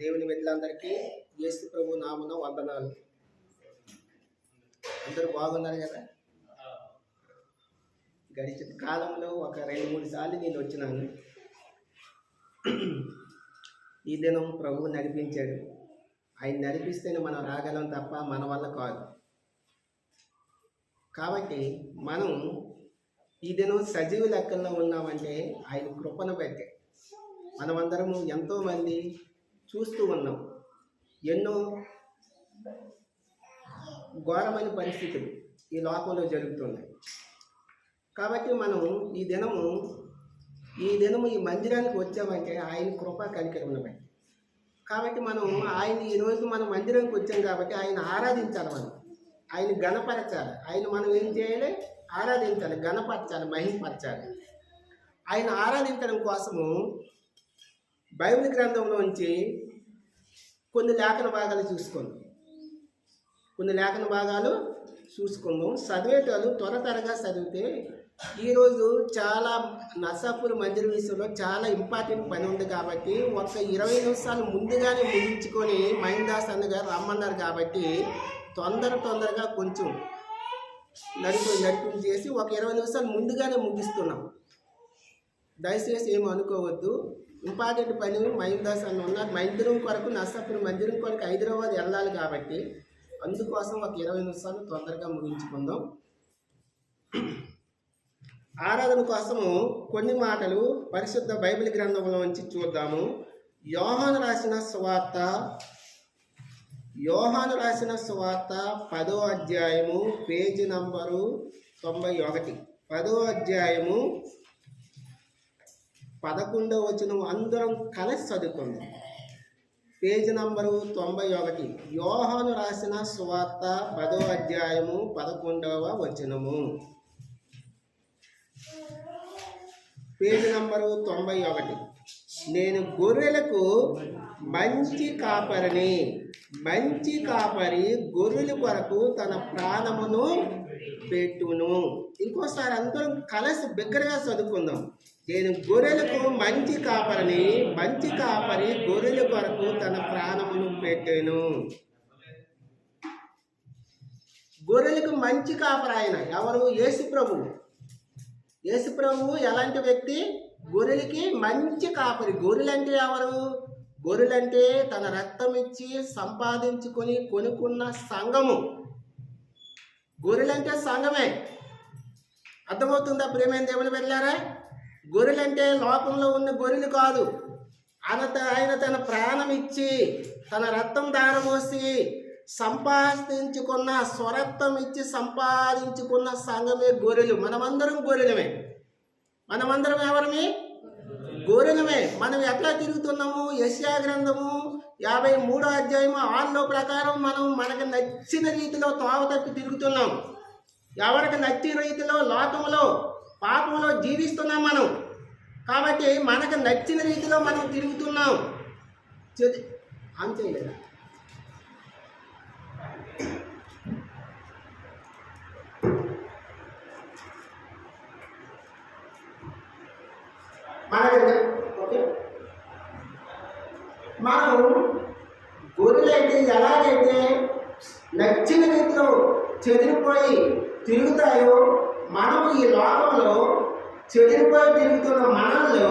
దేవుని బిడ్డలందరికీ యేసు ప్రభు నామున వందనాలు. అందరూ బాగున్నారు కదా? గడిచిన కాలంలో ఒక రెండు మూడు సార్లు నేను వచ్చినాను. ఈ దినం ప్రభువు నడిపించాడు. ఆయన నడిపిస్తేనే మనం రాగలం తప్ప మన వల్ల కాదు. కాబట్టి మనం ఈ దినం సజీవ లెక్కల్లో ఉన్నామంటే ఆయన కృపను బట్టే. మనమందరము ఎంతోమంది చూస్తూ ఉన్నాం. ఎన్నో ఘోరమైన పరిస్థితులు ఈ లోకంలో జరుగుతున్నాయి. కాబట్టి మనం ఈ దినము ఈ దినము ఈ మందిరానికి వచ్చామంటే ఆయన కృప కనికరం కాబట్టి మనం ఆయన ఈరోజు మనం మందిరానికి వచ్చాం కాబట్టి ఆయన ఆరాధించాలి మనం. ఆయన గణపరచాలి ఆయన మనం ఏం చేయాలి? ఆరాధించాలి గణపరచాలి మహిమపరచాలి ఆయన ఆరాధించడం కోసము బైబిల్ గ్రంథంలోంచి కొన్ని లేఖన భాగాలు చూసుకుందాం కొన్ని లేఖన భాగాలు చూసుకుందాం. చదివేటోళ్ళు త్వర త్వరగా చదివితే ఈరోజు చాలా నర్సాపూర్ మందిర విషయంలో చాలా ఇంపార్టెంట్ పని ఉంది కాబట్టి ఒక ఇరవై నిమిషాలు ముందుగానే ముగించుకొని మహిందాస్ అన్నగారు రమ్మన్నారు కాబట్టి తొందర తొందరగా కొంచెం నడిపి నడిపి చేసి ఒక ఇరవై నిమిషాలు ముందుగానే ముగిస్తున్నాం. దయచేసి ఏమి అనుకోవద్దు. ఇంపార్టెంట్ పని మహిందాస్ అని ఉన్నారు. మందిరం కొరకు నర్సాపురం మందిరం కొరకు హైదరాబాద్ వెళ్ళాలి కాబట్టి అందుకోసం ఒక ఇరవై నిమిషాలు తొందరగా ముగించుకుందాం. ఆరాధన కోసము కొన్ని మాటలు పరిశుద్ధ బైబిల్ గ్రంథంలో నుంచి చూద్దాము. యోహాను రాసిన సువార్త యోహాను రాసిన సువార్త పదో అధ్యాయము పేజీ నంబరు తొంభై ఒకటి. పదో అధ్యాయము పదకొండవ వచనం అందరం కలిసి చదువుకుందాం. పేజీ నంబరు తొంభై ఒకటి. యోహాను రాసిన సువార్త పదో అధ్యాయము పదకొండవ వచనము. పేజీ నంబరు తొంభై ఒకటి. నేను గొర్రెలకు మంచి కాపరిని మంచి కాపరి గొర్రెల కొరకు తన ప్రాణమును పెట్టును. ఇంకోసారి అందరం కలిసి బిగ్గరగా చదువుకుందాం. నేను గొర్రెలకు మంచి కాపరిని మంచి కాపరి గొర్రెల కొరకు తన ప్రాణమును పెట్టాను. గొర్రెలకు మంచి కాపరి ఆయన. ఎవరు? యేసు ప్రభువు యేసు ప్రభువు ఎలాంటి వ్యక్తి? గొర్రెలకి మంచి కాపరి. గొర్రెలంటే ఎవరు? గొర్రెలంటే తన రక్తం ఇచ్చి సంపాదించుకొని కొనుక్కున్న సంఘము. గొర్రెలంటే సంఘమే. అర్థమవుతుందా ప్రేమైన దేవుని వెళ్ళారా గొర్రెలంటే లోకంలో ఉన్న గొర్రెలు కాదు. ఆయన త- ఆయన తన ప్రాణం ఇచ్చి తన రక్తం దారమోసి సంపాదించుకున్న స్వరత్వం ఇచ్చి సంపాదించుకున్న సంఘమే గొర్రెలు. మనమందరం గొర్రెలమే. మనమందరం ఎవరమే? గొర్రెలమే. మనం ఎట్లా తిరుగుతున్నాము? యశ్యా గ్రంథము యాభై మూడో అధ్యాయము ఆరులో ప్రకారం మనం మనకు నచ్చిన రీతిలో తోవ తప్పి తిరుగుతున్నాం. ఎవరికి నచ్చిన రీతిలో లోకంలో పాపంలో జీవిస్తున్నాం మనం. కాబట్టి మనకు నచ్చిన రీతిలో మనం తిరుగుతున్నాం. చది ఆన్ చేయలేదా? మనకి ఓకే. మనం గొర్రెలైతే ఎలాగైతే నచ్చిన రీతిలో చెదిరిపోయి తిరుగుతాయో మనం ఈ లోకంలో చెడిపోయి తిరుగుతున్న మనల్ని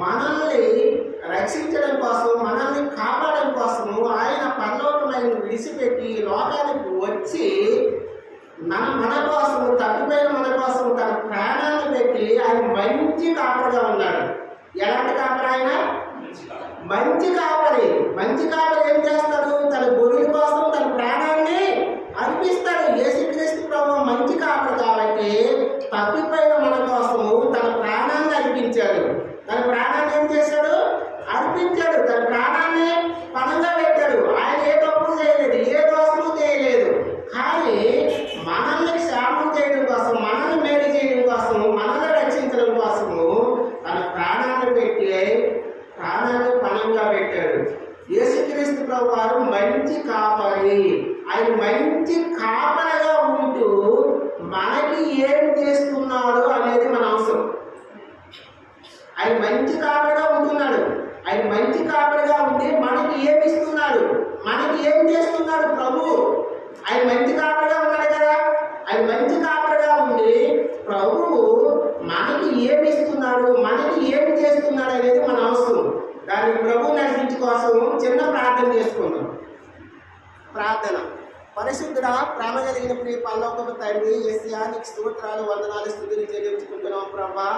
మనల్ని రక్షించడం కోసం మనల్ని కాపాడడం కోసం ఆయన పరలోకమైన విడిచిపెట్టి ఈ లోకానికి వచ్చి మన మన కోసము తప్పిపోయిన మన కోసం తన ప్రాణాన్ని పెట్టి ఆయన మంచి కాపరిగా ఉన్నాడు. ఎలాంటి కాపరి ఆయన? మంచి కాపరి. మంచి కాపరి ఏం చేస్తాడు? తన గొర్రెల కోసం తన ప్రాణాన్ని అర్పిస్తాడు. యేసుక్రీస్తు ప్రభావం మంచి కాపరి కాబట్టి తప్పిపోయిన మన కోసము తన ప్రాణాన్ని అర్పించాడు తన ప్రాణాన్ని ఏం చేశాడు అర్పించాడు తన ప్రాణాన్ని పణంగా పెట్టాడు ఆయన ఏ తప్పు చేయలేదు ఏ దోషము చేయలేదు కానీ మనల్ని క్షేమం చేయడం కోసం మనల్ని మేలు చేయడం కోసం మనల్ని రక్షించడం కోసము తన ప్రాణాన్ని పెట్టి ప్రాణాన్ని పణంగా పెట్టాడు యేసుక్రీస్తు ప్రభు వారు మంచి కాపరి ఆయన మంచి కాపరిగా ఉంటూ మనకి ఏం చేస్తున్నాడు అనేది మన అవసరం ఆయన మంచి కాపరిగా ఉంటున్నాడు ఆయన మంచి కాపరిగా ఉండి మనకి ఉన్నాడు ప్రభు ఆయన మంచి కాపరిగా ఉన్నాడు కదా ఆయన మంచి కాపరిగా ఉండి ప్రభువు మనకి ఏమి ఇస్తున్నాడు మనకి ఏమి చేస్తున్నాడు అనేది మన అవసరం దాన్ని ప్రభు నడిపించి కోసం చిన్న ప్రార్థన చేసుకుందాం. ప్రార్థన. పరిశుద్ధుడ ప్రేమ కలిగిన ప్రియ పల్లవకపు తండ్రి ఎస్యా నీకు స్తోత్రాలు వందనాలు స్థుతులు చెల్లించుకుంటున్నాం ప్రభా.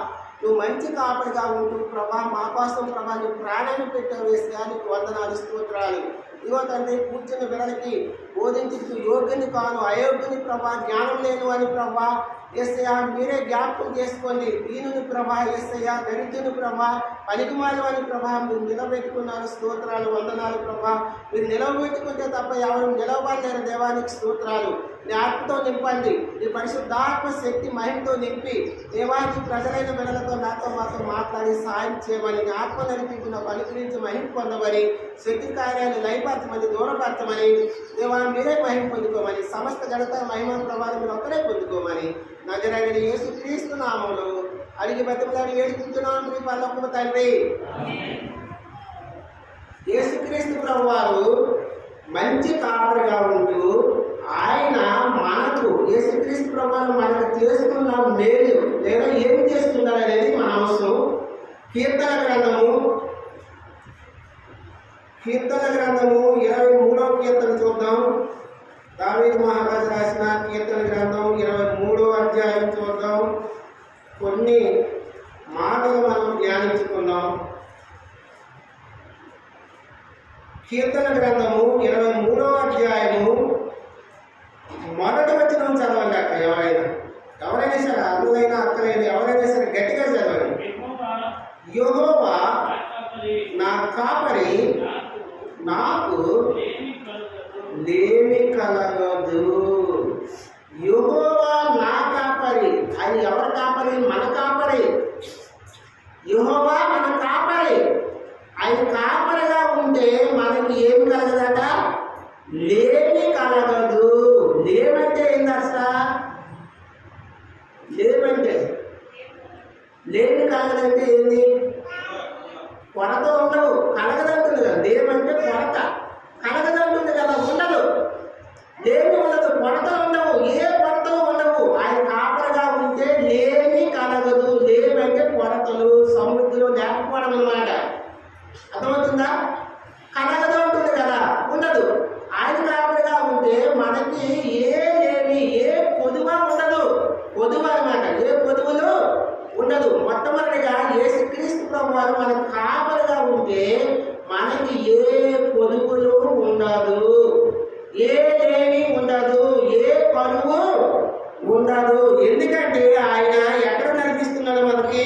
నువ్వు మంచి కాపరిగా ఉంటూ ప్రభా మా కోసం ప్రభా నువ్వు ప్రాణాన్ని పెట్టావు ఎస్యా నీకు వందనాలు స్తోత్రాలు. ఇదిగో తండ్రి కూర్చున్న పిల్లలకి బోధించి యోగ్యుని కాను అయోగ్యుని ప్రభా జ్ఞానం లేను అని ప్రభా ఎస్ఐయా మీరే జ్ఞాపకం చేసుకోండి. దీనుని ప్రభా ఎస్ఐయా దరిద్రుని ప్రభా పనికిమాలి అని ప్రభా మీరు నిలబెట్టుకున్నారు స్తోత్రాలు వందనాలు ప్రభా. మీరు నిలవబెట్టుకుంటే తప్ప ఎవరు నిలవబడలేరు దేవానికి స్తోత్రాలు. నీ నింపండి. నీ పరిశుద్ధాత్మ శక్తి మహిమతో నింపి దేవానికి ప్రజలైన మెడలతో నాతో మాతో మాట్లాడి సాయం చేయమని ఆత్మ నడిపించిన పలుకరించి మహిమ పొందమని శక్తి కార్యాన్ని లయపరచమని దూరపరచమని దేవాన్ని మీరే మహిమ పొందుకోమని సమస్త జనత మహిమ ప్రభావం మీరు ఒక్కరే పొందుకోమని. నగరైన యేసు క్రీస్తు అడిగి బతుకులాడి వేడుకుంటున్నాను మీ పల్లొక్క తండ్రి. యేసుక్రీస్తు ప్రభు వారు మంచి కాపరిగా ఉంటూ ఆయన మనకు యేసుక్రీస్తు ప్రభావం మనకు చేస్తున్న మేలు లేదా ఏమి చేస్తున్నారు అనేది మన అవసరం. కీర్తన గ్రంథము కీర్తన గ్రంథము ఇరవై మూడవ కీర్తన చూద్దాం. దావీదు మహారాజు రాసిన కీర్తన గ్రంథం ఇరవై మూడో అధ్యాయం చూద్దాం. కొన్ని మాటలు మనం ధ్యానించుకుందాం. కీర్తన గ్రంథము ఇరవై మూడవ అధ్యాయము మొదటి వచ్చిన చదవండి అక్క ఎవరైనా. ఎవరైనా సరే అల్లుదైనా అక్కలైనా ఎవరైనా సరే గట్టిగా చదవండి. యెహోవా నా కాపరి నాకు లేమి కలగదు. యెహోవా నా కాపరి అది ఎవరి కాపరి మన కాపరి యెహోవా మన కాపరి ఆయన కాపరిగా ఉంటే మనకి ఏమి కలగదట లేమి కలగదు లేమంటే ఏంది అసలు లేమంటే లేమి కలగదంటే ఏంది కొరత ఉండవు కలగదంటుంది కదా లేమంటే కొరత కలగదంటుంది కదా ఉండదు లేమి ఉండదు కొరతలు ఉండవు ఏ కొరతలు ఉండవు ఆయన కాపరగా ఉంటే లేమి కలగదు లేమంటే కొరతలు సమృద్ధిలో లేకపోవడం అన్నమాట అర్థమవుతుందా కలగదు ఉంటుంది కదా ఉండదు ఆయన కాపరిగా ఉంటే మనకి ఏ లేమి ఏ పొదువ ఉండదు పొదువ అన్నమాట ఏ పొదువులు ఉండదు మొట్టమొదటిగా యేసుక్రీస్తు మనకు కాపలుగా ఉంటే మనకి ఏ పొదువులు ఉండదు ఏ లేమి ఉండదు ఏ కరువు ఉండదు ఎందుకంటే ఆయన ఎక్కడ నడిపిస్తున్నాడు మనకి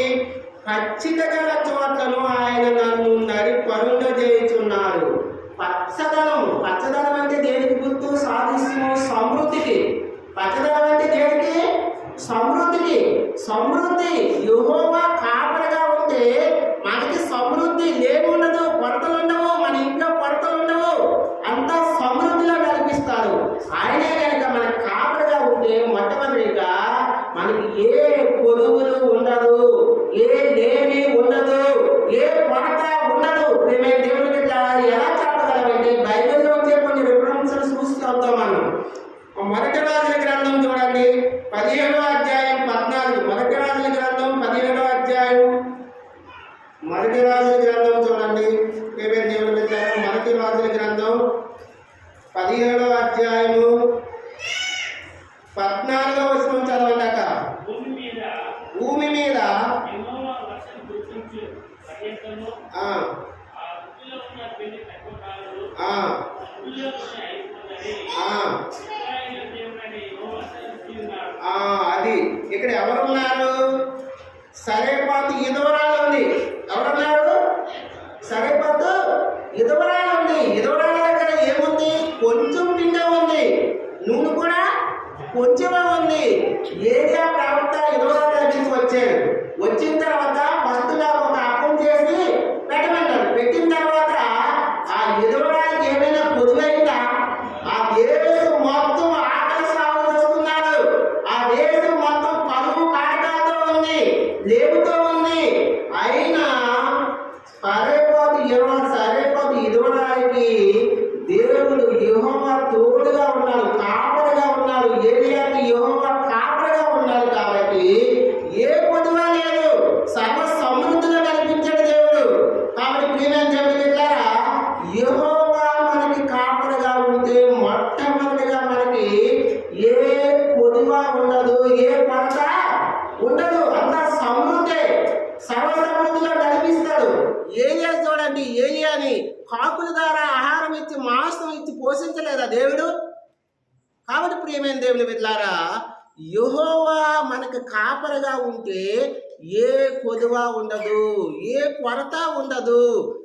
పచ్చిక గల చోట్లను ఆయన నన్ను నడి పరుండ చేయుచున్నాడు పచ్చదనం పచ్చదనం అంటే దేనికి గుర్తు సాధిస్తు సమృద్ధికి పచ్చదనం అంటే దేనికి సమృద్ధికి సమృద్ధి యుహోవా కాపరగా ఉంటే మనకి సమృద్ధి లేముండదు కొరతలు ఉండవు మన ఇంట్లో కొరతలు ఉండవు అంతా సమృద్ధిలో నడిపిస్తాడు ఆయనే కనుక మన కాపరగా ఉంటే మొట్టమొదటిగా మనకి ఏ పొరుగులు ఉండదు ఏ లేమి ఉండదు ఏ కొరత ఉండదు ప్రేమే దేవుని బిడ్డ ఎలా చెప్పగలమంటే బైబిల్లో వచ్చే కొన్ని రిఫరెన్సెస్ చూస్తూ వద్దాం మనం మొదటి రాజుల గ్రంథం చూడండి పదిహేడో అధ్యాయం పద్నాలుగు మొదటి రాజుల గ్రంథం పదిహేడో అధ్యాయం మొదటి రాజుల గ్రంథం చూడండి ప్రేమే దేవుని బిడ్డ మొదటి రాజుల గ్రంథం పదిహేడో అధ్యాయము పద్నాలుగో వచనం చదవండి అక్క భూమి మీద భూమి మీద యెహోవా వర్షం కురిపించు పర్యంతము ఆ, ఆ భూమిలో ఉన్న పెళ్ళి కట్టుకున్నారు ఆ, భూమిలో ఉన్న అయిపోతుంది ఆ, ఇశ్రాయేలు దేవుడైన యెహోవా సెలవిచ్చి ఉన్నాడు. ఆ, అది ఇక్కడ ఎవరున్నారు సరేపాతు ఇదవరాలు ఉంది ఎవరున్నారు సరేపాతు ఇదవరాలు ఉంది ఇదవరాల దగ్గర ఏముంది కొంచెం పిండే ఉంది నూనె కూడా కొంచెమే ఉంది. ఏరియా ప్రవక్త ఇరవై దగ్గరికి వచ్చాడు. వచ్చిన తర్వాత ఫస్ట్గా ఒక అప్పం చేసి పెట్టమంటారు పెట్టిన తర్వాత ఆ ఎదురానికి ఏమైనా పొదువైందా ఆ దేశం మొత్తం ఆకలి సాగు చేస్తున్నాడు ఆ దేశం మొత్తం కరువు కాటకాలతో ఉంది లేపుతో ఉంది అయినా పరేపోతు యెహోవా తోడుగా ఉన్నాడు కాపరిగా ఉన్నాడు ఏలియాకి యెహోవా కాపరిగా ఉన్నాడు కాబట్టి ఏ పొదువా లేదు సర్వ సమృద్ధిలో నడిపించాడు దేవుడు కాబట్టి ప్రియమైన దేవుడు బిడ్డలారా, యెహోవా మనకి కాపరిగా ఉంటే మొట్టమొదటిగా మనకి ఏ పొదువా ఉండదు ఏ కొరత ఉండదు అంత సమృద్ధి సర్వ సమృద్ధిలో నడిపిస్తాడు ఏలియా ఏలియాని కాకుల ద్వారా ఆహారం ఇచ్చి మాంసం ఇచ్చి పోషించలేదా దేవుడు? కాబట్టి ప్రియమైన దేవుని బిడ్డలారా యహోవా మనకు కాపరిగా ఉంటే ఏ కొదువ ఉండదు ఏ కొరత ఉండదు.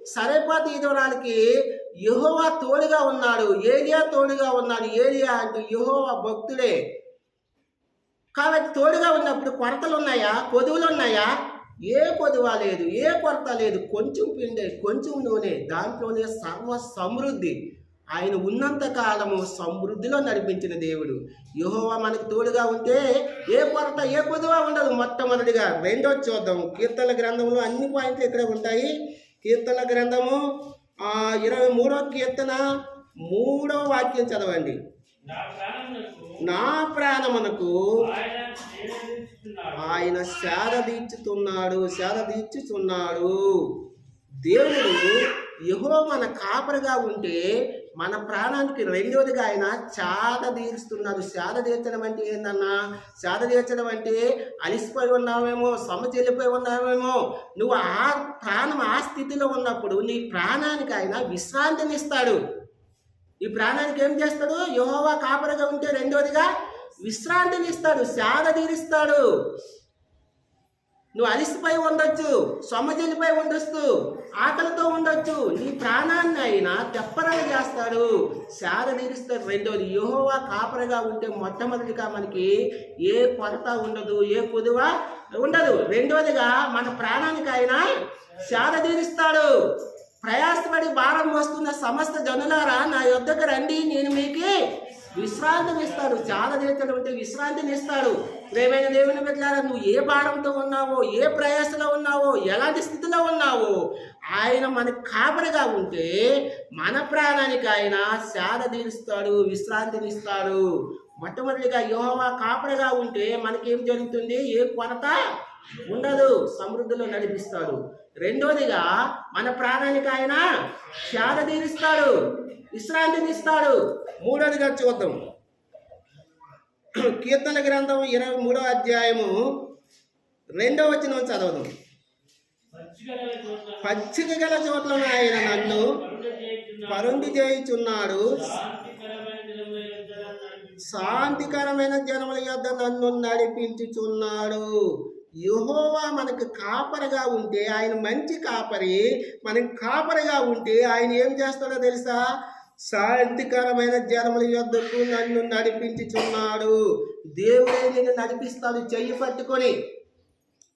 సరిపోతే ఇదవడానికి యహోవా తోడుగా ఉన్నాడు ఏలియా తోడుగా ఉన్నాడు. ఏలియా అంటే యహోవా భక్తుడే. కాబట్టి తోడుగా ఉన్నప్పుడు కొరతలు ఉన్నాయా? కొదువులు ఉన్నాయా? ఏ కొదువ లేదు ఏ కొరత లేదు. కొంచెం పిండే కొంచెం నూనె దాంట్లోనే సర్వ సమృద్ధి ఆయన ఉన్నంత కాలము సమృద్ధిలో నడిపించిన దేవుడు. యహోవా మనకు తోడుగా ఉంటే ఏ కొరత ఏ కొదువ ఉండదు మొట్టమొదటిగా. రెండో చూద్దాం. కీర్తన గ్రంథంలో అన్ని పాయింట్లు ఇక్కడ ఉంటాయి. కీర్తన గ్రంథము ఇరవై మూడో కీర్తన మూడో వాక్యం చదవండి. నా ప్రాణమునకు ఆయన శాద తీర్చుతున్నాడు శాద దీర్చుతున్నాడు దేవుడు యహో మన కాపరిగా ఉంటే మన ప్రాణానికి రెండోదిగా ఆయన చాద తీరుస్తున్నాడు. శాద తీర్చడం అంటే ఏందన్నా? శాద తీర్చడం అంటే అలిసిపోయి ఉన్నావేమో సమచెల్లిపోయి ఉన్నావేమో. నువ్వు ఆ ప్రాణం ఆ స్థితిలో ఉన్నప్పుడు నీ ప్రాణానికి ఆయన విశ్రాంతినిస్తాడు. ఈ ప్రాణానికి ఏం చేస్తాడు? యహోవా కాపరగా ఉంటే రెండోదిగా విశ్రాంతిని ఇస్తాడు శాద తీరుస్తాడు. నువ్వు అలిసిపోయి ఉండొచ్చు సొమ్మజల్లిపై ఉండొచ్చు ఆకలితో ఉండొచ్చు. నీ ప్రాణాన్ని అయినా తెప్పరలు చేస్తాడు శాద తీరుస్తాడు. రెండోది యెహోవా కాపరిగా ఉంటే మొట్టమొదటిగా మనకి ఏ కొరత ఉండదు ఏ పొదువ ఉండదు. రెండోదిగా మన ప్రాణానికి ఆయన శాద తీరుస్తాడు. ప్రయాసపడి భారం మోస్తున్న సమస్త జనులారా నా యొద్దకు రండి నేను మీకు విశ్రాంతిని ఇస్తాడు చాలా చేస్తాడు అంటే విశ్రాంతిని ఇస్తాడు ప్రేమైన దేవుని బిడ్డలారా నువ్వు ఏ భారంతో ఉన్నావో ఏ ప్రయాసలో ఉన్నావో ఎలాంటి స్థితిలో ఉన్నావో ఆయన మనకి కాపరిగా ఉంటే మన ప్రాణానికి ఆయన శాద తీరుస్తాడు విశ్రాంతిని ఇస్తాడు. మొట్టమొదటిగా యోహా కాపరిగా ఉంటే మనకేం జరుగుతుంది? ఏ కొరత ఉండదు. సమృద్ధిలో నడిపిస్తాడు. రెండోదిగా మన ప్రాణానికి ఆయన శాద తీరుస్తాడు విశ్రాంతినిస్తాడు మూడోదిగా చూద్దాం. కీర్తన గ్రంథం ఇరవై మూడో అధ్యాయము రెండో వచనం చదవదాం. పచ్చిక గల చోట్ల ఆయన నన్ను చేయుచున్నాడు. పరుండి చేయుచున్నాడు శాంతికరమైన శాంతికరమైన జనముల యొద్ద నన్ను నడిపించుచున్నాడు. యహోవా మనకు కాపరగా ఉంటే ఆయన మంచి కాపరి మనకు కాపరగా ఉంటే ఆయన ఏం చేస్తాడో తెలుసా? శాంతికరమైన జనముల యొద్దకు నన్ను నడిపించుచున్నాడు. దేవుడే నిన్ను నడిపిస్తాడు. చెయ్యి పట్టుకొని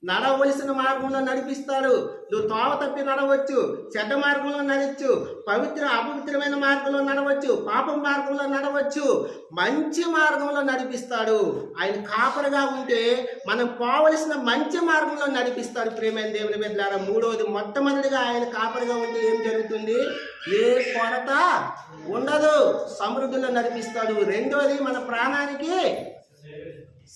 నడవలసిన మార్గంలో నడిపిస్తాడు. నువ్వు తోవ తప్పి నడవచ్చు చెడ్డ మార్గంలో నడవచ్చు పవిత్ర అపవిత్రమైన మార్గంలో నడవచ్చు పాపం మార్గంలో నడవచ్చు. మంచి మార్గంలో నడిపిస్తాడు. ఆయన కాపరిగా ఉంటే మనం పోవలసిన మంచి మార్గంలో నడిపిస్తాడు. ప్రేమైన దేవుని బిడ్డారా మూడవది మొట్టమొదటిగా ఆయన కాపరగా ఉంటే ఏం జరుగుతుంది? ఏ కొరత ఉండదు. సమృద్ధిలో నడిపిస్తాడు. రెండోది మన ప్రాణానికి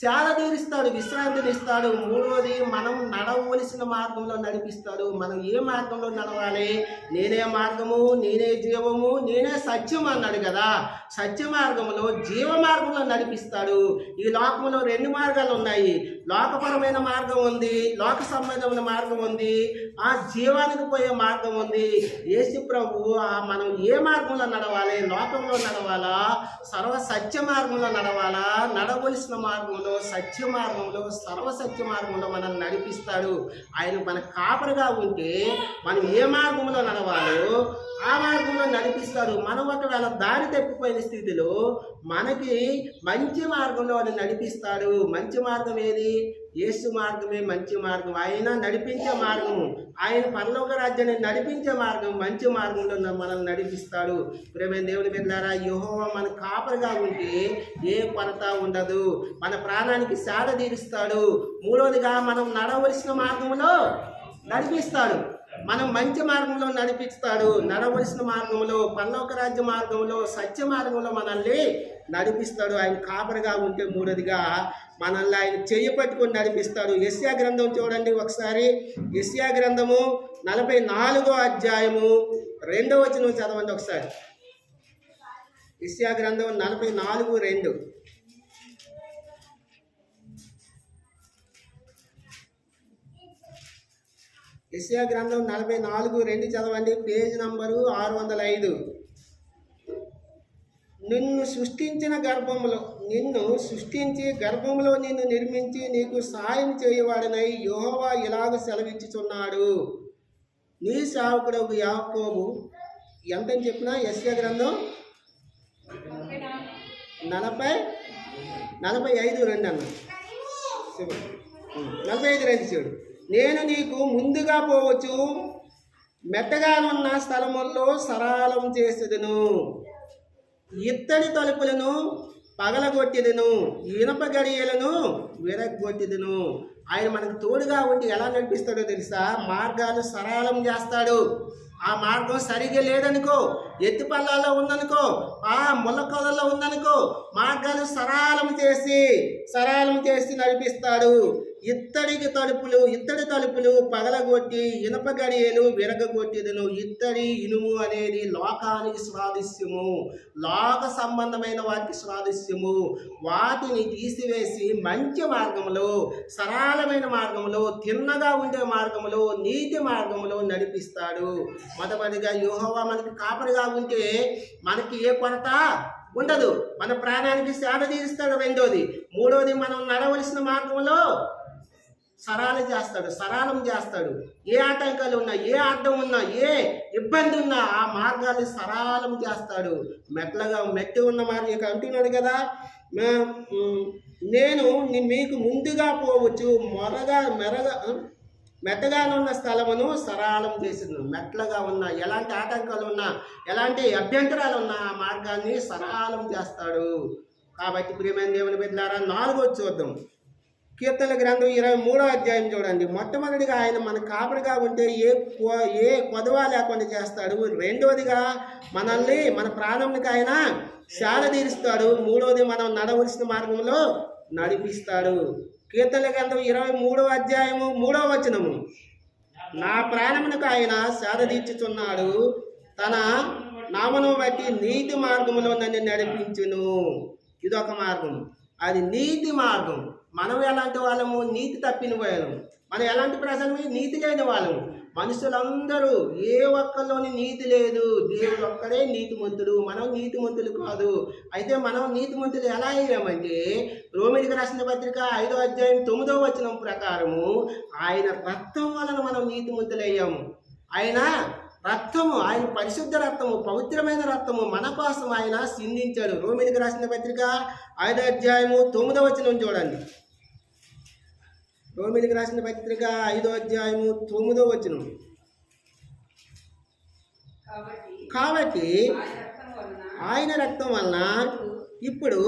శాల తీరుస్తాడు విశ్రాంతిని ఇస్తాడు మూడవది మనం నడవలసిన మార్గంలో నడిపిస్తాడు. మనం ఏ మార్గంలో నడవాలి? నేనే మార్గము నేనే జీవము నేనే సత్యం అన్నాడు కదా. సత్య మార్గంలో జీవ మార్గంలో నడిపిస్తాడు. ఈ లోకంలో రెండు మార్గాలు ఉన్నాయి. లోకపరమైన మార్గం ఉంది లోక సంబంధమైన మార్గం ఉంది. ఆ జీవానికి పోయే మార్గం ఉంది. యేసు ప్రభు ఆ మనం ఏ మార్గంలో నడవాలి? లోకంలో నడవాలా? సర్వ సత్య మార్గంలో నడవాలా? నడవలసిన మార్గంలో సత్య మార్గంలో సర్వ సత్య మార్గంలో మనల్ని నడిపిస్తాడు. ఆయన మన కాపరిగా ఉంటే మనం ఏ మార్గంలో నడవాలో ఆ మార్గంలో నడిపిస్తాడు. మనం ఒకవేళ దారి తప్పిపోయిన స్థితిలో మనకి మంచి మార్గంలో ఆయన నడిపిస్తాడు. మంచి మార్గం ఏది? యేసు మార్గమే మంచి మార్గం. ఆయన నడిపించే మార్గము. ఆయన పరలోక రాజ్యాన్ని నడిపించే మార్గం. మంచి మార్గంలో మనల్ని నడిపిస్తాడు. ప్రేమైన దేవుని బిడ్డారా యెహోవా మన కాపరిగా ఉంటే ఏ కొరత ఉండదు. మన ప్రాణానికి శాద తీరుస్తాడు మూడవదిగా మనం నడవలసిన మార్గంలో నడిపిస్తాడు. మనం మంచి మార్గంలో నడిపిస్తాడు. నడవలసిన మార్గంలో పరలోక రాజ్య మార్గంలో సత్య మార్గంలో మనల్ని నడిపిస్తాడు. ఆయన కాపరిగా ఉంటే మూడదిగా మనల్ని ఆయన చేయి పట్టుకొని నడిపిస్తాడు. ఎస్యా గ్రంథం చూడండి ఒకసారి. ఎస్యా గ్రంథము నలభై నాలుగో అధ్యాయము రెండవ వచనం చదవండి ఒకసారి. ఎస్యా గ్రంథం నలభై నాలుగు రెండు. యెషయా గ్రంథం నలభై నాలుగు రెండు చదవండి. పేజ్ నంబరు ఆరు వందల ఐదు. నిన్ను సృష్టించిన గర్భములో నిన్ను సృష్టించి గర్భములో నిన్ను నిర్మించి నీకు సాయం చేయవాడనై యోహోవా ఇలాగ సెలవిచ్చుచున్నాడు. నీ సేవకుడు యాకోబు ఎంతని చెప్పినా యెషయా గ్రంథం నలభై నలభై ఐదు రెండు అన్న. నలభై ఐదు రెండు చూడు నేను నీకు ముందుగా పోవచ్చు. మెత్తగా ఉన్న స్థలముల్లో సరాలం చేసేదను. ఇత్తడి తలుపులను పగలగొట్టేదను. ఇనప గడియలను విరగొట్టేదను ఆయన మనకు తోడుగా ఉండి ఎలా నడిపిస్తాడో తెలుసా? మార్గాలు సరళం చేస్తాడు. ఆ మార్గం సరిగా లేదనుకో ఎత్తి పల్లాల్లో ఉందనుకో ఆ ముళ్ళకొదల్లో ఉందనుకో మార్గాలు సరళం చేసి సరళం చేసి నడిపిస్తాడు. ఇత్తడికి తలుపులు ఇత్తడి తలుపులు పగలగొట్టి ఇనప గడియలు విరగగొట్టేదను ఇత్తడి ఇనుము అనేది లోకానికి స్వాదిస్యము లోక సంబంధమైన వాటికి స్వాదిస్యము వాటిని తీసివేసి మంచి మార్గంలో సరళమైన మార్గంలో తిన్నగా ఉండే మార్గంలో నీతి మార్గంలో నడిపిస్తాడు. మొదటిగా యోహోవా మనకి కాపరిగా ఉంటే మనకి ఏ కొరత ఉండదు. మన ప్రాణానికి సేవ తీరుస్తాడు రెండోది. మూడోది మనం నడవలసిన మార్గంలో సరాలు చేస్తాడు సరళం చేస్తాడు. ఏ ఆటంకాలు ఉన్నా ఏ అడ్డం ఉన్నా ఏ ఇబ్బంది ఉన్నా ఆ మార్గాన్ని సరళం చేస్తాడు. మెట్లగా మెట్టి ఉన్న మార్గం అంటున్నాడు కదా? నేను మీకు ముందుగా పోవచ్చు మొరగా మెరగా మెత్తగానున్న స్థలమును సరళం చేసింది మెట్లగా ఉన్న ఎలాంటి ఆటంకాలు ఉన్నా ఎలాంటి అభ్యంతరాలు ఉన్నా ఆ మార్గాన్ని సరళం చేస్తాడు. కాబట్టి ప్రియమైన దేవుని బిడ్డారా నాలుగో చూద్దాం. కీర్తన గ్రంథం ఇరవై మూడో అధ్యాయం చూడండి. మొట్టమొదటిగా ఆయన మన కాపరిగా ఉంటే ఏ ఏ కొదవ లేకుండా చేస్తాడు. రెండవదిగా మనల్ని మన ప్రాణంకి ఆయన శాల తీరుస్తాడు. మూడోది మనం నడవలసిన మార్గంలో నడిపిస్తాడు. కీర్తన గ్రంథం ఇరవై మూడో అధ్యాయము మూడో వచనము. నా ప్రాణమునకు ఆయన శాద తీర్చుచున్నాడు. తన నామను బట్టి నీతి మార్గములో నన్ను నడిపించును. ఇదొక మార్గం. అది నీతి మార్గం. మనం ఎలాంటి వాళ్ళము? నీతి తప్పిన వాళ్ళము మనం ఎలాంటి ప్రజలమే? నీతి లేని వాళ్ళము మనుషులందరూ ఏ ఒక్కరిలోని నీతి లేదు. దేవుడు ఒక్కడే నీతిమంతుడు. మనం నీతిమంతులు కాదు. అయితే మనం నీతిమంతులు ఎలా అయ్యామంటే రోమిడికి రాసిన పత్రిక ఐదో అధ్యాయం తొమ్మిదో వచనం ప్రకారము ఆయన రక్తం వలన మనం నీతిమంతులు అయ్యాము ఆయన రక్తము ఆయన పరిశుద్ధ రక్తము పవిత్రమైన రక్తము మన కోసం ఆయన సిందించాడు. రోమిలికి రాసిన పత్రిక ఐదో అధ్యాయము తొమ్మిదో వచనం చూడండి. రోమిలికి రాసిన పత్రిక ఐదో అధ్యాయము తొమ్మిదో వచనం. కాబట్టి ఆయన రక్తం వలన ఇప్పుడు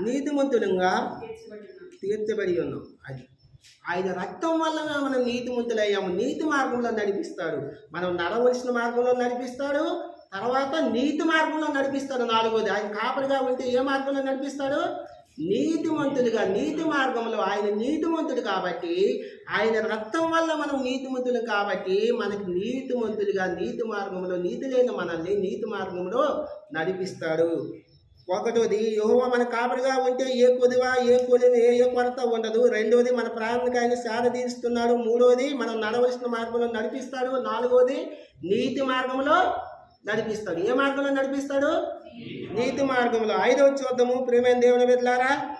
నీతిమంతులుగా తీర్చబడి ఉన్నాం. ఆయన రక్తం వలన మనం నీతిమంతులయ్యాము నీతి మార్గంలో నడిపిస్తాడు. మనం నడవలసిన మార్గంలో నడిపిస్తాడు. తర్వాత నీతి మార్గంలో నడిపిస్తాడు నాలుగోది. ఆయన కాపరిగా ఉంటే ఏ మార్గంలో నడిపిస్తాడు? నీతిమంతులుగా నీతి మార్గంలో ఆయన నీతిమంతుడు కాబట్టి ఆయన రక్తం వల్ల మనం నీతిమంతులు కాబట్టి మనకి నీతిమంతులుగా నీతి మార్గంలో నీతి లేని మనల్ని నీతి మార్గంలో నడిపిస్తాడు. ఒకటోది యెహోవా మన కాపరిగా ఉంటే ఏ కొదివ ఏ కొలివి ఏ ఏ కొరత ఉండదు. రెండోది మన ప్రాణానికి సారదీస్తున్నాడు మూడోది మనం నడవలసిన మార్గంలో నడిపిస్తాడు. నాలుగోది నీతి మార్గంలో నడిపిస్తాడు. ఏ మార్గంలో నడిపిస్తాడు? నీతి మార్గంలో. ఐదవది చూద్దాము. ప్రేమైన దేవుని బిడ్డలారా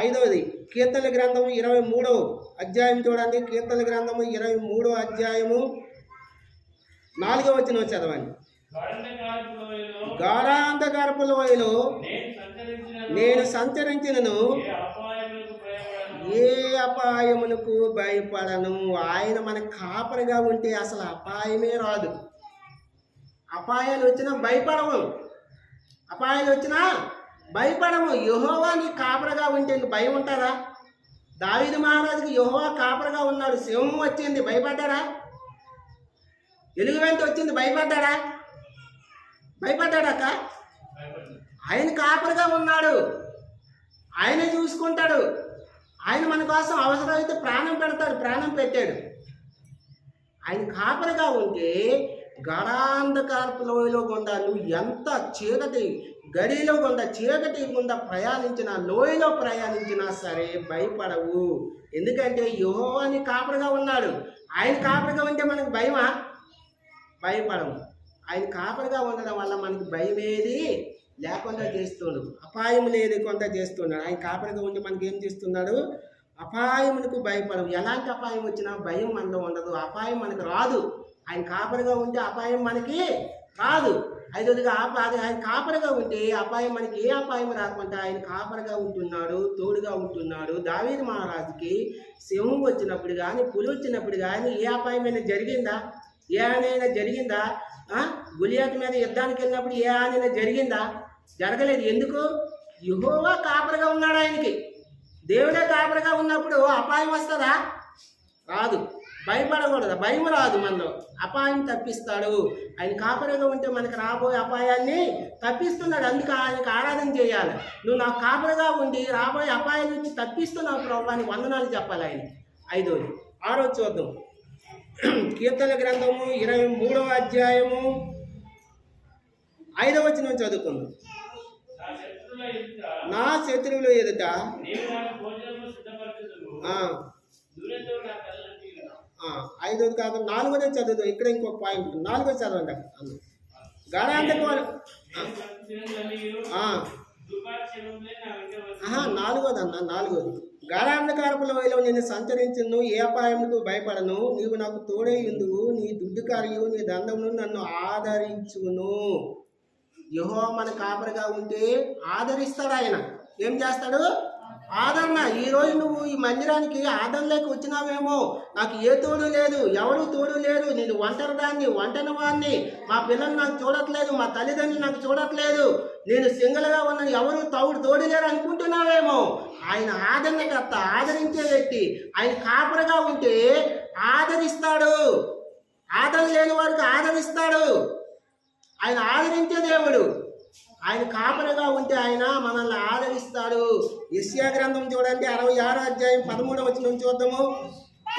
ఐదవది కీర్తన గ్రంథము ఇరవై మూడవ అధ్యాయం చూడండి. కీర్తన గ్రంథము ఇరవై మూడో అధ్యాయము. నాలుగవ వచ్చిన చదవండి. గాఢంధకారపు లోయలో నేను సంచరించిన నేను సంచరించినను. ఏ అపాయములకు భయపడను. ఏ అపాయమునకు భయపడను? ఆయన మన కాపరిగా ఉంటే అసలు అపాయమే రాదు. అపాయాలు వచ్చినా భయపడము అపాయాలు వచ్చినా భయపడము యహోవా నీ కాపరిగా ఉంటే భయం ఉంటారా దావిది మహారాజుకి యహోవా కాపరిగా ఉన్నాడు. సింహం వచ్చింది. భయపడ్డారా ఎలుగు వెంట వచ్చింది. భయపడ్డాడా? భయపడ్డాడా అక్క ఆయన కాపరిగా ఉన్నాడు. ఆయనే చూసుకుంటాడు. ఆయన మన కోసం అవసరమైతే ప్రాణం పెడతాడు ప్రాణం పెట్టాడు. ఆయన కాపరిగా ఉంటే గడాంధకారపు లోయలో గుండా నువ్వు ఎంత చీకటి గడిలో గుండా చీకటి గుండా ప్రయాణించినా లోయలో ప్రయాణించినా సరే భయపడవు. ఎందుకంటే యోహో అని కాపరిగా ఉన్నాడు. ఆయన కాపరిగా ఉంటే మనకు భయమా? భయపడము. ఆయన కాపరిగా ఉండడం వల్ల మనకి భయం ఏది లేకుండా చేస్తున్నాడు. అపాయం లేదు కొంత చేస్తున్నాడు. ఆయన కాపరిగా ఉండి మనకి ఏం చేస్తున్నాడు? అపాయమునకు భయపడవు ఎలాంటి అపాయం వచ్చినా భయం మనలో ఉండదు. అపాయం మనకు రాదు. ఆయన కాపరిగా ఉంటే అపాయం మనకి రాదు. ఐదోదిగా ఆప- అది ఆయన కాపరిగా ఉంటే అపాయం మనకి ఏ అపాయం రాకుండా ఆయన కాపరిగా ఉంటున్నాడు తోడుగా ఉంటున్నాడు. దావేది మహారాజుకి సింహం వచ్చినప్పుడు కానీ పులి వచ్చినప్పుడు కానీ ఏ అపాయమైనా జరిగిందా? ఏ ఆనైనా జరిగిందా? గులియాత్ మీద యుద్ధానికి వెళ్ళినప్పుడు ఏ ఆనైనా జరిగిందా? జరగలేదు. ఎందుకు? యుహోవా కాపరిగా ఉన్నాడు ఆయనకి. దేవుడే కాపరిగా ఉన్నప్పుడు అపాయం వస్తుందా? రాదు. భయపడకూడదు. భయం రాదు మనలో. అపాయం తప్పిస్తాడు. ఆయన కాపరిగా ఉంటే మనకు రాబోయే అపాయాన్ని తప్పిస్తున్నాడు. అందుకే ఆయనకు ఆరాధన చేయాలి. నువ్వు నాకు కాపరిగా ఉండి రాబోయే అపాయం నుంచి తప్పిస్తున్నావు ప్రభు అని వందనాలు చెప్పాలి ఆయన. ఐదోది. ఆరో చూద్దాం. కీర్తన గ్రంథము ఇరవై మూడవ అధ్యాయము ఐదవ వచనం చదువుకుందాం. నా శత్రువులు ఎదుట నీవు నాకు భోజనము సిద్ధపరచుదువు. ఐదోది కాదు నాలుగోదే చదువుదాం. ఇక్కడ ఇంకో పాయింట్ నాలుగోది చదవండి. అన్న. గడాంతకు ఆహా నాలుగోది అన్న నాలుగోది. గాఢాంధకారపు వయలో నేను సంచరించును ఏ అపాయముకు భయపడను నీవు నాకు తోడై ఉందువు నీ దుడ్డు కార్యు నీ దండమును నన్ను ఆదరించును. యహో మన కాపరిగా ఉంటే ఆదరిస్తాడు ఆయన. ఏం చేస్తాడు? ఆదరణ. ఈరోజు నువ్వు ఈ మందిరానికి ఆదరణలోకి వచ్చినావేమో? నాకు ఏ తోడు లేదు ఎవరు తోడు లేరు. నేను ఒంటరి దాన్ని ఒంటరి వాడిని మా పిల్లలు నాకు చూడట్లేదు మా తల్లిదండ్రులు నాకు చూడట్లేదు. నేను సింగిల్గా ఉన్నాను ఎవరు తౌడు తోడు లేరు అనుకుంటున్నావేమో? ఆయన ఆదరణకర్త ఆదరించే వ్యక్తి. ఆయన కాపరగా ఉంటే ఆదరిస్తాడు. ఆదరణ లేని వారికి ఆదరిస్తాడు. ఆయన ఆదరించే దేవుడు. ఆయన కాపరిగా ఉంటే ఆయన మనల్ని ఆదరిస్తాడు. యస్యా గ్రంథం చూడండి అరవై ఆరు అధ్యాయం పదమూడు వచ్చిన చూద్దాము.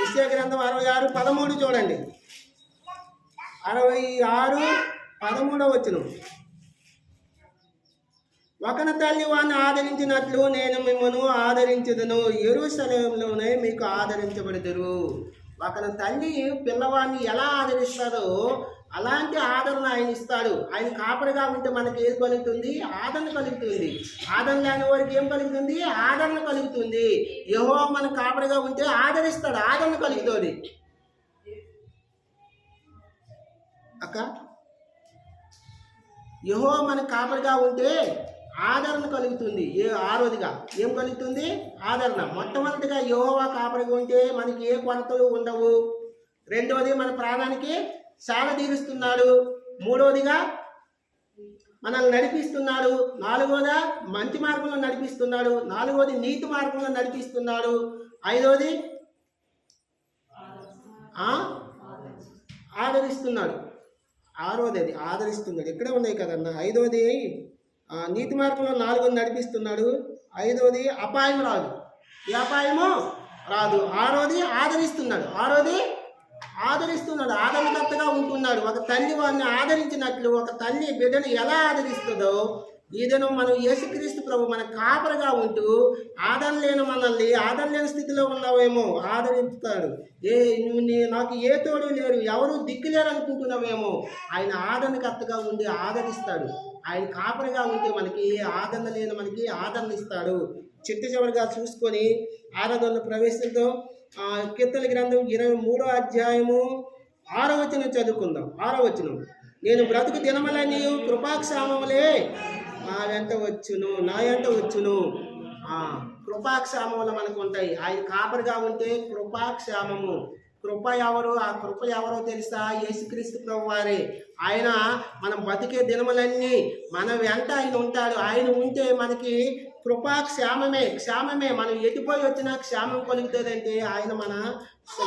యస్యా గ్రంథం అరవై ఆరు పదమూడు చూడండి. అరవై ఆరు పదమూడవ వచ్చిన ఒకన తల్లి వాడిని ఆదరించినట్లు నేను మిమ్మల్ని ఆదరించదును. ఎరుసలంలోనే మీకు ఆదరించబడదురు. ఒకన తల్లి పిల్లవాడిని ఎలా ఆదరిస్తాడో అలాంటి ఆదరణ ఆయన ఇస్తాడు. ఆయన కాపరిగా ఉంటే మనకి ఏది కలుగుతుంది ఆదరణ కలుగుతుంది. ఆదరణ లేని వారికి ఏం కలుగుతుంది ఆదరణ కలుగుతుంది. యహో మన కాపరిగా ఉంటే ఆదరిస్తాడు. ఆదరణ కలుగుతుంది. అక్క యహో మన కాపరిగా ఉంటే ఆదరణ కలుగుతుంది. ఏ ఆరోదిగా ఏం కలుగుతుంది? ఆదరణ. మొట్టమొదటిగా యహోవా కాపరిగా ఉంటే మనకి ఏ కొరతలు ఉండవు? రెండవది మన ప్రాణానికి చాలా తీరుస్తున్నాడు. మూడవదిగా మనల్ని నడిపిస్తున్నాడు. నాలుగోదా మంచి మార్గంలో నడిపిస్తున్నాడు. నాలుగోది నీతి మార్గంలో నడిపిస్తున్నాడు. ఐదవది ఆదరిస్తున్నాడు. ఆరోది అది ఆదరిస్తున్నాడు. ఇక్కడే ఉన్నాయి కదన్న. ఐదవది నీతి మార్గంలో నాలుగోది నడిపిస్తున్నాడు. ఐదవది అపాయం రాదు. ఈ అపాయము? రాదు. ఆరోది ఆదరిస్తున్నాడు. ఆరోది ఆదరిస్తున్నాడు ఆదరణకర్తగా ఉంటున్నాడు. ఒక తల్లి వారిని ఆదరించినట్లు ఒక తల్లి బిడ్డను ఎలా ఆదరిస్తుందో ఈదను మనం యేసుక్రీస్తు ప్రభు మన కాపరగా ఉంటూ ఆదరణ లేని మనల్ని ఆదరణ లేని స్థితిలో ఉన్నావేమో ఆదరిస్తాడు. ఏ నువ్వు నీ నాకు ఏ తోడు లేరు ఎవరు దిక్కులేరు అనుకుంటున్నావేమో ఆయన ఆదరణకర్తగా ఉండి ఆదరిస్తాడు. ఆయన కాపరిగా ఉంటే మనకి ఆదరణ లేని మనకి ఆదరణ ఇస్తాడు. చిట్ట చివరిగా చూసుకొని ఆరాధనలో ప్రవేశిద్దాం. కీర్తన గ్రంథం ఇరవై మూడో అధ్యాయము ఆరో వచనం చదువుకుందాం. ఆరో వచనం. నేను బ్రతుకు దినమలని కృపాక్షామములే నా వెంట వచ్చును నా వెంట వచ్చును. కృపాక్షామములు మనకు ఉంటాయి. ఆయన కాపరిగా ఉంటే కృపాక్షామము. కృప ఎవరు? ఆ కృప ఎవరో తెలుసా? యేసుక్రీస్తు ప్రభు వారే ఆయన మనం బతికే దినములన్నీ మన వెంట ఆయన ఉంటాడు. ఆయన ఉంటే మనకి కృపా క్షేమమే క్షేమమే మనం ఎటుపోయి వచ్చినా క్షేమం కలుగుతుందంటే ఆయన మన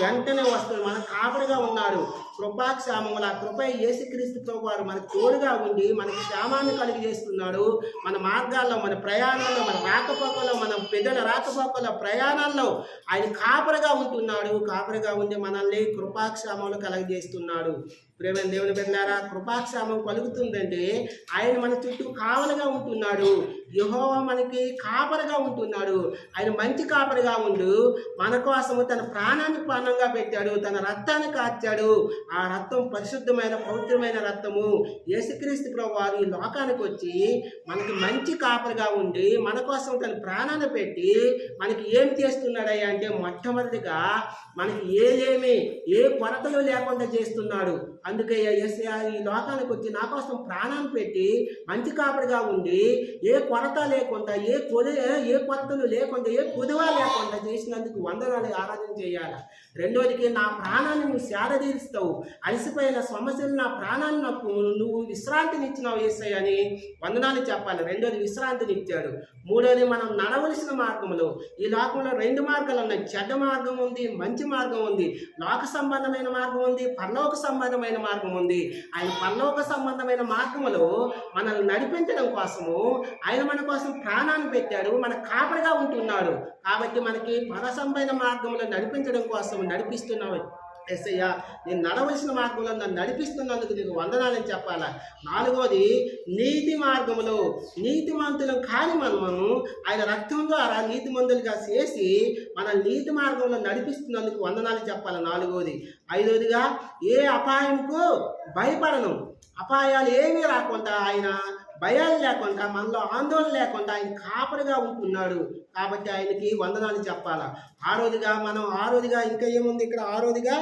వెంటనే వస్తాడు మన కాపరిగా ఉన్నాడు. కృపాక్షేమములు ఆ కృప యేసుక్రీస్తుతో వారు మనకు తోడుగా ఉండి మనకి క్షేమాన్ని కలిగి చేస్తున్నాడు మన మార్గాల్లో మన ప్రయాణాల్లో మన రాకపోకలో మన పెద్దల రాకపోకల ప్రయాణాల్లో ఆయన కాపరిగా ఉంటున్నాడు. కాపరిగా ఉండి మనల్ని కృపాక్షేమములు కలగజేస్తున్నాడు. ప్రేమ దేవుని బిడ్డారా కృపాక్షామం కలుగుతుందంటే ఆయన మన చుట్టూ కావలగా ఉంటున్నాడు. యహోవ మనకి కాపరిగా ఉంటున్నాడు. ఆయన మంచి కాపరిగా ఉండు. మన కోసము తన ప్రాణాన్ని ప్రాణంగా పెట్టాడు. తన రక్తాన్ని కాచాడు. ఆ రక్తం పరిశుద్ధమైన పవిత్రమైన రక్తము యేసుక్రీస్తు ప్రభు వారు ఈ లోకానికి వచ్చి మనకి మంచి కాపరిగా ఉండి మన కోసం తన ప్రాణాన్ని పెట్టి మనకి ఏం చేస్తున్నాడయ్యా అంటే మొట్టమొదటిగా మనకి ఏదేమి ఏ కొరతలు లేకుండా చేస్తున్నాడు. అందుకే ఎస్ఐ ఈ లోకానికి వచ్చి నా కోసం ప్రాణం పెట్టి మంచి కాపరిగా ఉండి ఏ కొరత లేకుండా ఏ కొది ఏ కొరతలు లేకుండా ఏ పొదువా లేకుండా చేసినందుకు వందనాలు ఆరాధన చేయాలి? రెండోదికి నా ప్రాణాన్ని నువ్వు సేదతీరుస్తావు అలసిపోయిన సమస్యలు నా ప్రాణాన్ని నాకు నువ్వు విశ్రాంతిని ఇచ్చినావు ఏసయ్య అని వందనాలు చెప్పాలి. రెండోది విశ్రాంతినిచ్చాడు. మూడోది మనం నడవలసిన మార్గంలో. ఈ లోకంలో రెండు మార్గాలు ఉన్నాయి. చెడ్డ మార్గం ఉంది మంచి మార్గం ఉంది. లోక సంబంధమైన మార్గం ఉంది పరలోక సంబంధమైన మార్గం ఉంది. ఆయన పరలోక సంబంధమైన మార్గంలో మనల్ని నడిపించడం కోసము ఆయన మన కోసం ప్రాణాన్ని పెట్టాడు. మన కాపరిగా ఉంటున్నాడు. కాబట్టి మనకి పరసంబైన మార్గంలో నడిపించడం కోసం నడిపిస్తున్నావు ఎస్ఐయా నేను నడవలసిన మార్గంలో నన్ను నడిపిస్తున్నందుకు నీకు వందనాలని చెప్పాలా? నాలుగోది నీతి మార్గంలో నీతిమంతులం కాని మనము ఆయన రక్తం ద్వారా నీతిమంతులుగా చేసి మన నీతి మార్గంలో నడిపిస్తున్నందుకు వందనాలు చెప్పాలి? నాలుగోది. ఐదోదిగా ఏ అపాయంకు భయపడను. అపాయాలు ఏమీ రాకుండా ఆయన భయాలు లేకుండా మనలో ఆందోళన లేకుండా ఆయన కాపరిగా ఉంటున్నాడు. కాబట్టి ఆయనకి వందనాలు చెప్పాలా? రోజుగా మనం ఆరోదిగా ఇంకా ఏముంది ఇక్కడ? ఆరోదిగా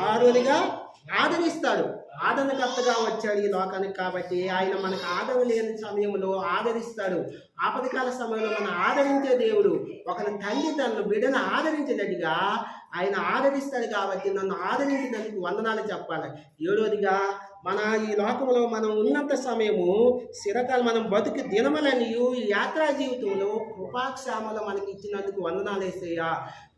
ఆ, రోజుగా ఆదరిస్తాడు. ఆదరణకర్తగా వచ్చాడు ఈ లోకానికి కాబట్టి ఆయన మనకు ఆదరణ లేని సమయంలో ఆదరిస్తాడు. ఆపదకాల సమయంలో మనం ఆదరించే దేవుడు ఒకరి తల్లి తనను బిడ్డను ఆదరించినట్టుగా ఆయన ఆదరిస్తాడు కాబట్టి నన్ను ఆదరించినందుకు వందనాలు చెప్పాలి. ఏడోదిగా మన ఈ లోకంలో మనం ఉన్నంత సమయము చిరకాలు మనం బతుకు దినమలనియు ఈ యాత్రా జీవితంలో కృపాక్షామలు మనకి ఇచ్చినందుకు వందనాలు వేసేయా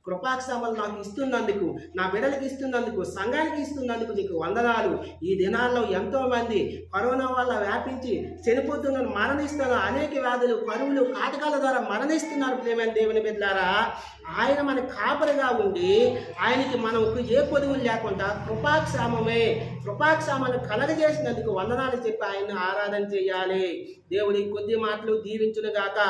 కృపాక్షమలు నాకు ఇస్తున్నందుకు నా బిడ్డలకి ఇస్తున్నందుకు సంఘానికి ఇస్తున్నందుకు నీకు వందనాలు. ఈ దినాల్లో ఎంతోమంది కరోనా వల్ల వ్యాపించి చనిపోతున్నారు మరణిస్తున్నారు. అనేక వ్యాధులు కరువులు కాటకాల ద్వారా మరణిస్తున్నారు ప్రేమైన దేవుని బిడ్డారా ఆయన మన కాపరిగా ఉండి ఆయనకి మనకు ఏ పొదువులు లేకుండా కృపాక్షామమే కృపాక్షామను కలగజేసినందుకు వందనాలు చెప్పి ఆయన్ని ఆరాధన చేయాలి. దేవుడి కొద్ది మాటలు దీవించునుగాక.